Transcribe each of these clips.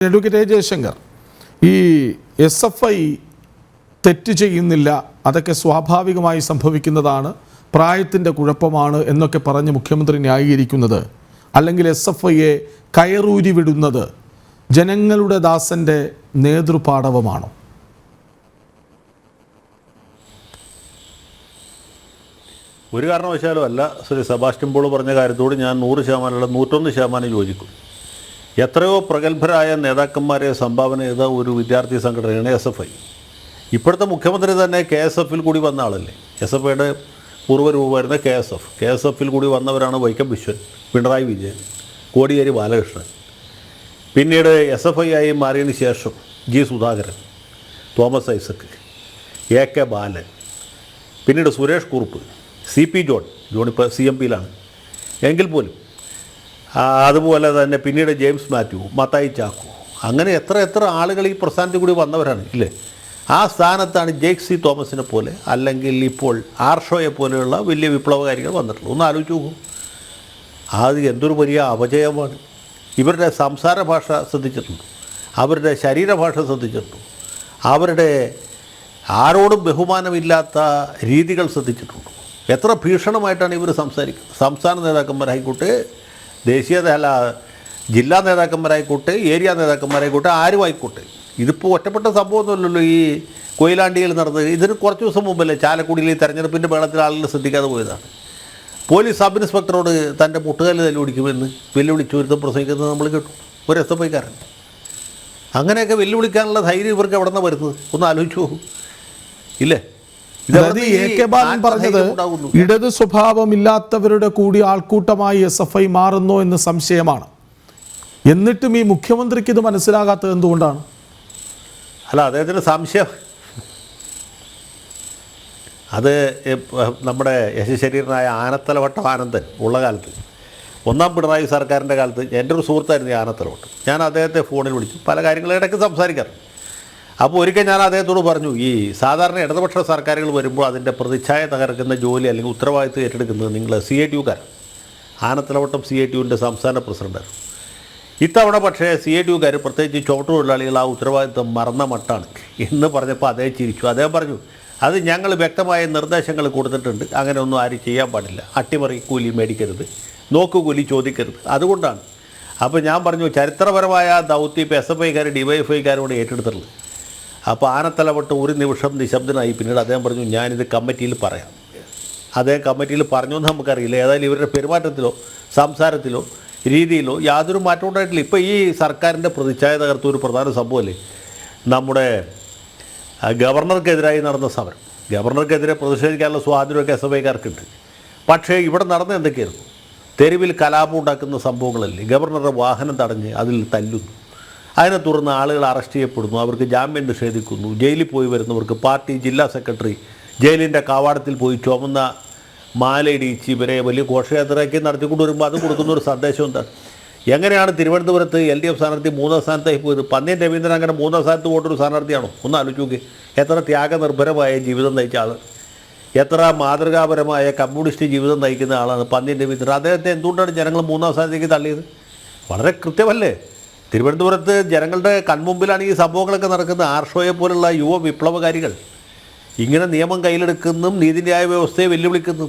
Advocate A Jaishankar ഈ S F I തെറ്റ് ചെയ്യുന്നില്ല അതൊക്കെ സ്വാഭാവികമായി സംഭവിക്കുന്നതാണ് പ്രായത്തിന്റെ കുഴപ്പമാണ് എന്നൊക്കെ പറഞ്ഞ് മുഖ്യമന്ത്രി ന്യായീകരിക്കുന്നത് അല്ലെങ്കിൽ എസ് എഫ് ഐയെ കയറൂരി വിടുന്നത് ജനങ്ങളുടെ ദാസന്റെ നേതൃപാടവമാണോ? ഒരു കാരണവശാലും അല്ല ശ്രീ സെബാസ്റ്റ്യൻ പറഞ്ഞ കാര്യത്തോട് ഞാൻ നൂറ് ശതമാനമല്ല നൂറ്റൊന്ന് ശതമാനം യോജിക്കും. എത്രയോ പ്രഗത്ഭരായ നേതാക്കന്മാരെ സംഭാവന ചെയ്ത ഒരു വിദ്യാർത്ഥി സംഘടനയാണ് എസ് എഫ് ഐ. ഇപ്പോഴത്തെ മുഖ്യമന്ത്രി തന്നെ കെ എസ് എഫിൽ കൂടി വന്ന ആളല്ലേ? എസ് എഫ് ഐയുടെ പൂർവരൂപമായിരുന്ന K S F. K S എഫിൽ കൂടി വന്നവരാണ് വൈക്കം വിശ്വൻ പിണറായി വിജയൻ കോടിയേരി ബാലകൃഷ്ണൻ. പിന്നീട് എസ് എഫ് ഐ ആയി മാറിയതിന് ശേഷം G Sudhakaran Thomas Isaac A K Balan പിന്നീട് Suresh Kurup C P John John ഇപ്പോൾ സി എം പിയിലാണ്. എങ്കിൽ പോലും അതുപോലെ തന്നെ പിന്നീട് ജെയിംസ് മാത്യു മത്തായി ചാക്കു. അങ്ങനെ എത്ര എത്ര ആളുകൾ ഈ പ്രസ്ഥാനത്തിൽ കൂടി വന്നവരാണ് ഇല്ലേ? ആ സ്ഥാനത്താണ് ജേക്ക് സി തോമസിനെ പോലെ അല്ലെങ്കിൽ ഇപ്പോൾ ആർഷോയെ പോലെയുള്ള വലിയ വിപ്ലവകാരികൾ വന്നിട്ടുള്ളത്. ഒന്ന് ആലോചിച്ച് നോക്കൂ. അത് എന്തൊരു വലിയ അപജയമാണ്. ഇവരുടെ സംസാര ഭാഷ ശ്രദ്ധിച്ചിട്ടുണ്ട്. അവരുടെ ശരീരഭാഷ ശ്രദ്ധിച്ചിട്ടുണ്ട്. അവരുടെ ആരോടും ബഹുമാനമില്ലാത്ത രീതികൾ ശ്രദ്ധിച്ചിട്ടുണ്ട്. എത്ര ഭീഷണമായിട്ടാണ് ഇവർ സംസാരിക്കുന്നത്? സംസ്ഥാന നേതാക്കന്മാരായിക്കോട്ടെ ദേശീയ അല്ല ജില്ലാ നേതാക്കന്മാരായിക്കോട്ടെ ഏരിയ നേതാക്കന്മാരായിക്കോട്ടെ ആരുമായിക്കോട്ടെ ഇതിപ്പോൾ ഒറ്റപ്പെട്ട സംഭവമൊന്നുമല്ലല്ലോ ഈ കൊയിലാണ്ടിയിൽ നടന്നത്. ഇതിന് കുറച്ച് ദിവസം മുമ്പല്ലേ ചാലക്കുടിയിൽ തെരഞ്ഞെടുപ്പിന്റെ വേളത്തിൽ ആളുകൾ ശ്രദ്ധിക്കാതെ പോയതാണ്. പോലീസ് സബ് ഇൻസ്പെക്ടറോട് തന്റെ മുട്ടുകാലിൽ തല്ലുപിടിക്കുമെന്ന് വെല്ലുവിളി ഒരുത്തം പ്രസംഗിക്കുന്നത് നമ്മൾ കേട്ടു. ഒരു എസ് എഫ് ഐക്കാരൻ. അങ്ങനെയൊക്കെ വെല്ലുവിളിക്കാനുള്ള ധൈര്യം ഇവർക്ക് എവിടെ നിന്നാണ് വരുന്നത്? ഒന്ന് ആലോചിച്ചു പോകും ഇല്ലേ? അതായത് എ കെ ബാലൻ പറഞ്ഞത് ഇടത് സ്വഭാവമില്ലാത്തവരുടെ കൂടി ആൾക്കൂട്ടമായി എസ് എഫ് ഐ മാറുന്നു എന്ന് സംശയമാണ്. എന്നിട്ടും ഈ മുഖ്യമന്ത്രിക്ക് ഇത് മനസ്സിലാകാത്തത് എന്തുകൊണ്ടാണ്? അല്ല അദ്ദേഹത്തിന് സംശയം. അത് നമ്മുടെ യശശരീരനായ ആനത്തലവട്ടം ആനന്ദൻ ഉള്ള കാലത്ത്. ഒന്നാം പിണറായി സർക്കാരിന്റെ കാലത്ത് എന്റെ ഒരു സുഹൃത്തായിരുന്നു ഈ ആനത്തലവട്ടം. ഞാൻ അദ്ദേഹത്തെ ഫോണിൽ വിളിച്ചു. പല കാര്യങ്ങളും ഇടയ്ക്ക് സംസാരിക്കാറുണ്ട്. അപ്പോൾ ഒരിക്കൽ ഞാൻ അദ്ദേഹത്തോട് പറഞ്ഞു ഈ സാധാരണ ഇടതുപക്ഷ സർക്കാരുകൾ വരുമ്പോൾ അതിന്റെ പ്രതിച്ഛായ തകർക്കുന്ന ജോലി അല്ലെങ്കിൽ ഉത്തരവാദിത്വം ഏറ്റെടുക്കുന്നത് നിങ്ങൾ സി ഐ ടി യുക്കാരാണ് ആനത്തലവട്ടം സി ഐ ടിയുവിന്റെ സംസ്ഥാന പ്രസിഡന്റ് ഇത്തവണ പക്ഷേ സി ഐ ടി യുക്കാർ പ്രത്യേകിച്ച് ചുവട്ടു തൊഴിലാളികൾ ആ ഉത്തരവാദിത്വം മറന്ന മട്ടാണ് എന്ന് പറഞ്ഞപ്പോൾ അദ്ദേഹം ചിരിച്ചു. അദ്ദേഹം പറഞ്ഞു അത് ഞങ്ങൾ വ്യക്തമായ നിർദ്ദേശങ്ങൾ കൊടുത്തിട്ടുണ്ട് അങ്ങനെ ഒന്നും ആരും ചെയ്യാൻ പാടില്ല. അട്ടിമറി കൂലി മേടിക്കരുത്. നോക്കുകൂലി ചോദിക്കരുത്. അതുകൊണ്ടാണ്. അപ്പോൾ ഞാൻ പറഞ്ഞു ചരിത്രപരമായ ദൗത്യം ഇപ്പോൾ എസ് എഫ് ഐക്കാർ ഡി വൈ ഐക്കാരോട് ഏറ്റെടുത്തിട്ടുള്ളത്. അപ്പോൾ ആനത്തലവട്ട് ഒരു നിമിഷം നിശബ്ദനായി പിന്നീട് അദ്ദേഹം പറഞ്ഞു ഞാനിത് കമ്മിറ്റിയിൽ പറയാം. അദ്ദേഹം കമ്മിറ്റിയിൽ പറഞ്ഞു എന്ന് നമുക്കറിയില്ല. ഏതായാലും ഇവരുടെ പെരുമാറ്റത്തിലോ സംസാരത്തിലോ രീതിയിലോ യാതൊരു മാറ്റം ഉണ്ടായിട്ടില്ല. ഇപ്പോൾ ഈ സർക്കാരിന്റെ പ്രതിച്ഛായ തകർത്ത ഒരു പ്രധാന സംഭവമല്ലേ? നമ്മുടെ ഗവർണർക്കെതിരായി നടന്ന സമരം. ഗവർണർക്കെതിരെ പ്രതിഷേധിക്കാനുള്ള സ്വാതന്ത്ര്യമൊക്കെ എസ് എഫ് ഐക്കാർക്കുണ്ട് പക്ഷേ ഇവിടെ നടന്ന എന്തൊക്കെയായിരുന്നു? തെരുവിൽ കലാപം ഉണ്ടാക്കുന്ന സംഭവങ്ങളല്ലേ? ഗവർണറുടെ വാഹനം തടഞ്ഞ് അതിൽ തല്ലുന്നു. അതിനെ തുടർന്ന് ആളുകൾ അറസ്റ്റ് ചെയ്യപ്പെടുന്നു അവർക്ക് ജാമ്യം നിഷേധിക്കുന്നു. ജയിലിൽ പോയി വരുന്നവർക്ക് പാർട്ടി ജില്ലാ സെക്രട്ടറി ജയിലിന്റെ കവാടത്തിൽ പോയി ചുമന്ന മാലയിടിച്ച് ഇവരെ വലിയ ഘോഷയാത്രയ്ക്ക് നടത്തിക്കൊണ്ട് വരുമ്പോൾ അത് കൊടുക്കുന്ന ഒരു സന്ദേശം എന്താണ്? എങ്ങനെയാണ് തിരുവനന്തപുരത്ത് എൽ ഡി എഫ് സ്ഥാനാർത്ഥി മൂന്നാം സ്ഥാനത്തായി പോയത്? പന്നിയൻ രവീന്ദ്രൻ അങ്ങനെ മൂന്നാം സ്ഥാനത്ത് പോയിട്ടൊരു സ്ഥാനാർത്ഥിയാണോ? ഒന്ന് ആലോചിച്ച് നോക്കി. എത്ര ത്യാഗനിർഭരമായ ജീവിതം നയിച്ച ആൾ എത്ര മാതൃകാപരമായ കമ്മ്യൂണിസ്റ്റ് ജീവിതം നയിക്കുന്ന ആളാണ് പന്നിയൻ രവീന്ദ്രൻ. അദ്ദേഹത്തെ എന്തുകൊണ്ടാണ് ജനങ്ങൾ മൂന്നാം സ്ഥാനത്തേക്ക് തള്ളിയത്? വളരെ കൃത്യമല്ലേ? തിരുവനന്തപുരത്ത് ജനങ്ങളുടെ കൺമുമ്പിലാണ് ഈ സംഭവങ്ങളൊക്കെ നടക്കുന്നത്. ആർഷോയെ പോലുള്ള യുവ വിപ്ലവകാരികൾ ഇങ്ങനെ നിയമം കയ്യിലെടുക്കുന്നതും നീതിന്യായ വ്യവസ്ഥയെ വെല്ലുവിളിക്കുന്നു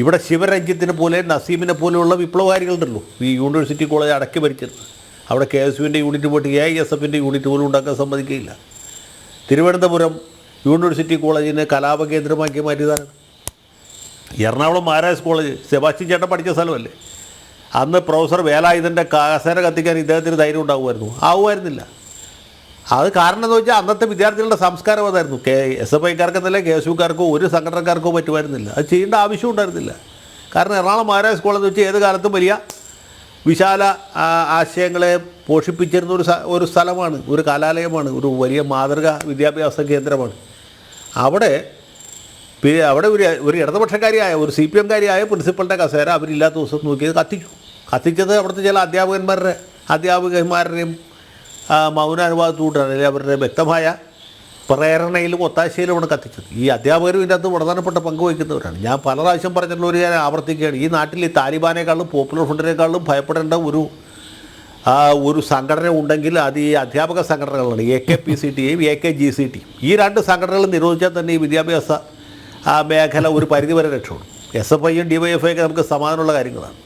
ഇവിടെ ശിവരഞ്ജിത്തിനെ പോലെ നസീമിനെ പോലെയുള്ള വിപ്ലവകാരികളുണ്ടല്ലോ ഈ യൂണിവേഴ്സിറ്റി കോളേജ് അടക്കി ഭരിച്ചിരുന്നത് അവിടെ കെ എസ് യുവിന്റെ യൂണിറ്റ് പോയിട്ട് എ ഐ എസ് എഫിന്റെ യൂണിറ്റ് പോലും ഉണ്ടാക്കാൻ സമ്മതിക്കുകയില്ല. തിരുവനന്തപുരം യൂണിവേഴ്സിറ്റി കോളേജിനെ കലാപ കേന്ദ്രമാക്കി മാറ്റിയതാണ്. എറണാകുളം മഹാരാജ് കോളേജ്. സെബാസ്റ്റ്യൻ ചേട്ടൻ പഠിച്ച സ്ഥലമല്ലേ? അന്ന് പ്രൊഫസർ വേലായുധന്റെ കസേര കത്തിക്കാൻ ഇദ്ദേഹത്തിന് ധൈര്യം ഉണ്ടാകുമായിരുന്നു ആവുമായിരുന്നില്ല. അത് കാരണം എന്ന് വെച്ചാൽ അന്നത്തെ വിദ്യാർത്ഥികളുടെ സംസ്കാരം അതായിരുന്നു. കെ എസ് എഫ് ഐക്കാർക്കെന്നല്ല കെ എസ് യുക്കാർക്കോ ഒരു സംഘടനക്കാർക്കോ പറ്റുമായിരുന്നില്ല. അത് ചെയ്യേണ്ട ആവശ്യം ഉണ്ടായിരുന്നില്ല. കാരണം എറണാകുളം മഹാരാജ് കോളേജ് വെച്ചാൽ ഏത് കാലത്തും വലിയ വിശാല ആശയങ്ങളെ പോഷിപ്പിച്ചിരുന്ന ഒരു ഒരു സ്ഥലമാണ് ഒരു കലാലയമാണ് ഒരു വലിയ മാതൃക വിദ്യാഭ്യാസ കേന്ദ്രമാണ്. അവിടെ പി- അവിടെ ഒരു ഒരു ഇടതുപക്ഷക്കാരിയായ ഒരു സി പി എംകാരിയായ പ്രിൻസിപ്പളിന്റെ കസേര അവരില്ലാത്ത ദിവസം നോക്കിയത് കത്തിച്ചു. കത്തിച്ചത് അവിടുത്തെ ചില അധ്യാപകന്മാരുടെ അധ്യാപകന്മാരുടെയും മൗനാനുവാദത്തോടാണ് അല്ലെങ്കിൽ അവരുടെ വ്യക്തമായ പ്രേരണയിലും ഒത്താശയിലുമാണ് കത്തിച്ചത്. ഈ അധ്യാപകരും ഇതിന്റെ അകത്ത് പ്രധാനപ്പെട്ട പങ്ക് വഹിക്കുന്നവരാണ്. ഞാൻ പല പ്രാവശ്യം പറഞ്ഞിട്ടുള്ള ഒരു ഞാൻ ആവർത്തിക്കുകയാണ്. ഈ നാട്ടിൽ ഈ താലിബാനേക്കാളും പോപ്പുലർ ഫ്രണ്ടിനേക്കാളും ഭയപ്പെടേണ്ട ഒരു ഒരു സംഘടന ഉണ്ടെങ്കിൽ അത് ഈ അധ്യാപക സംഘടനകളാണ്. എ കെ പി സി ടിയും എ കെ ജി സി ടിയും ഈ രണ്ട് സംഘടനകൾ നിരോധിച്ചാൽ തന്നെ ഈ വിദ്യാഭ്യാസ ആ മേഖല ഒരു പരിധിവരെ രക്ഷപ്പെടും. എസ് എഫ് ഐയും ഡി വൈ എഫ് ഐ ഒക്കെ നമുക്ക് സമാധാനമുള്ള കാര്യങ്ങളാണ്.